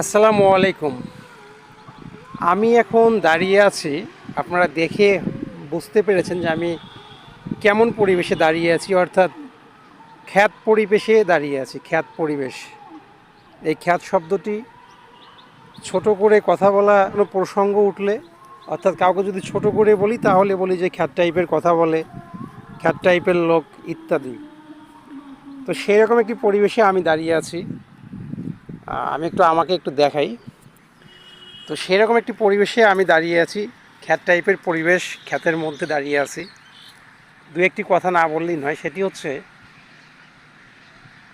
আসসালামু আলাইকুম। আমি এখন দাঁড়িয়ে আছি, আপনারা দেখে বুঝতে পেরেছেন যে আমি কেমন পরিবেশে দাঁড়িয়ে আছি, অর্থাৎ খ্যাত পরিবেশে দাঁড়িয়ে আছি, খ্যাত পরিবেশ। এই খ্যাত শব্দটি ছোট করে কথা বলা কোনো প্রসঙ্গ উঠলে, অর্থাৎ কাউকে যদি ছোট করে বলি, তাহলে বলি যে খ্যাত টাইপের কথা বলে, খ্যাত টাইপের লোক ইত্যাদি। তো সেই রকম একটি পরিবেশে আমি দাঁড়িয়ে আছি। আমি একটু আমাকে একটু দেখাই। তো সেরকম একটি পরিবেশে আমি দাঁড়িয়ে আছি, খ্যাত টাইপের পরিবেশ খ্যাতের মধ্যে দাঁড়িয়ে আছি। দু একটি কথা না বললেই নয়, সেটি হচ্ছে,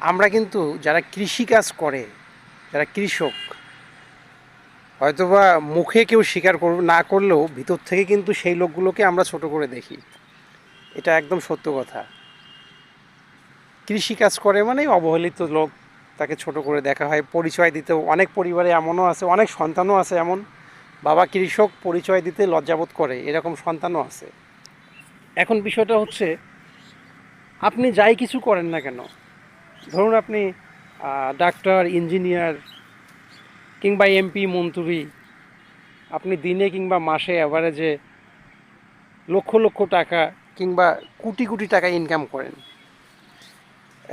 আমরা কিন্তু যারা কৃষিকাজ করে, যারা কৃষক, হয়তোবা মুখে কেউ স্বীকার কর, না করলেও ভিতর থেকে কিন্তু সেই লোকগুলোকে আমরা ছোট করে দেখি। এটা একদম সত্য কথা। কৃষিকাজ করে মানে অবহেলিত লোক তাকে ছোট করে দেখা হয়, পরিচয় দিতে অনেক পরিবারে এমনও আছে, অনেক সন্তানও আছে এমন। বাবা কৃষক, পরিচয় দিতে লজ্জাবোধ করে, এরকম সন্তানও আছে। এখন বিষয়টা হচ্ছে, আপনি যাই কিছু করেন না কেন? ধরুন আপনি ডাক্তার, ইঞ্জিনিয়ার, কিংবা এমপি, মন্ত্রী, আপনি দিনে কিংবা মাসে অ্যাভারেজে লক্ষ লক্ষ টাকা কিংবা কোটি কোটি টাকা ইনকাম করেন।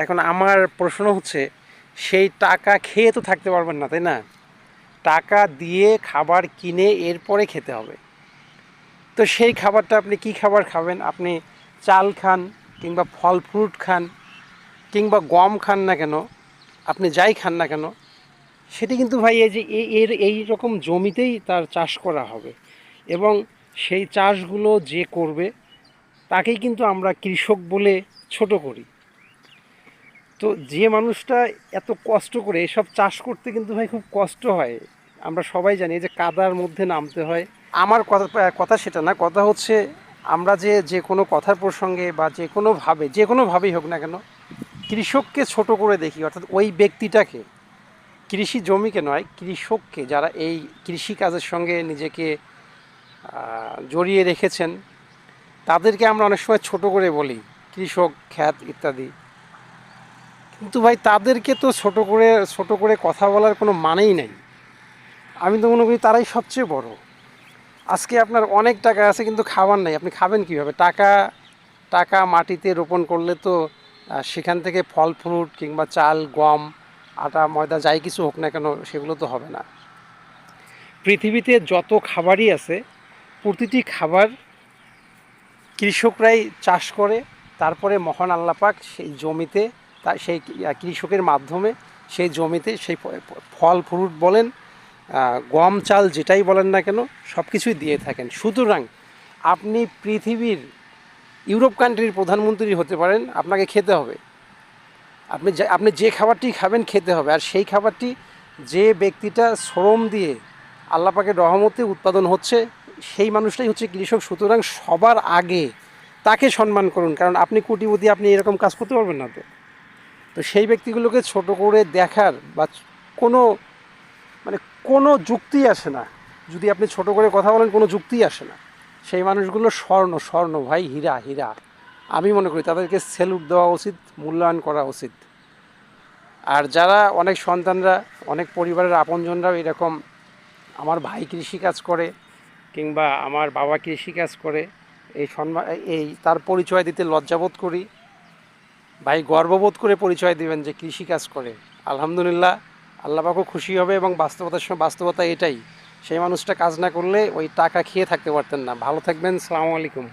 এখন আমার প্রশ্ন হচ্ছে সেই টাকা খেয়ে তো থাকতে পারবেন না, তাই না? টাকা দিয়ে খাবার কিনে এরপরে খেতে হবে। তো সেই খাবারটা আপনি কি খাবার খাবেন? আপনি চাল খান কিংবা ফল ফ্রুট খান কিংবা গম খান না কেন, আপনি যাই খান না কেন, সেটি কিন্তু ভাই এই যে এর এই রকম জমিতেই তার চাষ করা হবে এবং সেই চাষগুলো যে করবে তাকেই কিন্তু আমরা কৃষক বলে ছোট করি। তো যে মানুষটা এত কষ্ট করে এসব চাষ করতে কিন্তু ভাই খুব কষ্ট হয়। আমরা সবাই জানি যে কাদার মধ্যে নামতে হয়। আমার কথা কথা সেটা না, কথা হচ্ছে আমরা যে যে কোনো কথার প্রসঙ্গে বা যে কোনোভাবে যে কোনোভাবেই হোক না কেন, কৃষককে ছোট করে দেখি, অর্থাৎ ওই ব্যক্তিটাকে। কৃষি জমিকে নয়, কৃষককে যারা এই কৃষি কাজের সঙ্গে নিজেকে জড়িয়ে রেখেছেন, তাদেরকে আমরা অনেক সময় ছোট করে বলি, কৃষক, খ্যাত ইত্যাদি। কিন্তু ভাই, তাদেরকে তো ছোট করে ছোট করে কথা বলার কোনো মানেই নাই। আমি তো মনে করি তারাই সবচেয়ে বড়। আজকে আপনার অনেক টাকা আছে, কিন্তু খাবার নাই। আপনি খাবেন কীভাবে? টাকা টাকা মাটিতে রোপণ করলে তো সেখান থেকে ফল, ফ্রুট কিংবা চাল, গম, আটা, ময়দা, যাই কিছু হোক না কেন, সেগুলো তো হবে না। পৃথিবীতে যত খাবারই আছে, প্রতিটি খাবার কৃষকরাই চাষ করে, তারপরে মহান আল্লাপাক সেই জমিতে তা সেই কৃষকের মাধ্যমে সেই জমিতে সেই ফল, ফ্রুট বলেন গম, চাল যেটাই বলেন না কেন সব কিছুই দিয়ে থাকেন। সুতরাং আপনি পৃথিবীর, ইউরোপ কান্ট্রির প্রধানমন্ত্রী হতে পারেন, আপনাকে খেতে হবে। আপনি আপনি যে খাবারটি খাবেন, খেতে হবে। আর সেই খাবারটি যে ব্যক্তিটা শ্রম দিয়ে আল্লাপাকে রহমতে উৎপাদন হচ্ছে, সেই মানুষটাই হচ্ছে কৃষক। সুতরাং সবার আগে তাকে সম্মান করুন। কারণ আপনি কোটিপতি, আপনি এরকম কাজ করতে পারবেন না তো। তো সেই ব্যক্তিগুলোকে ছোট করে দেখার বা কোনো মানে কোনো যুক্তি আসে না। যদি আপনি ছোট করে কথা বলেন, কোনো যুক্তি আসে না। সেই মানুষগুলো স্বর্ণ স্বর্ণ, ভাই, হীরা হীরা। আমি মনে করি তাদেরকে সেলুট দেওয়া উচিত, মূল্যায়ন করা উচিত। আর যারা অনেক সন্তানরা, অনেক পরিবারের আপনজনরাও এরকম, আমার ভাই কৃষিকাজ করে কিংবা আমার বাবা কৃষিকাজ করে, এই সম্মান এই, তার পরিচয় দিতে লজ্জাবোধ করি। ভাই গর্ববোধ করে পরিচয় দিবেন যে কৃষিকাজ করে। আলহামদুলিল্লাহ আল্লাপাকও খুশি হবে এবং বাস্তবতার সময় বাস্তবতা এটাই। সেই মানুষটা কাজ না করলে ওই টাকা খেয়ে থাকতে পারতেন না। ভালো থাকবেন, সালামু আলাইকুম।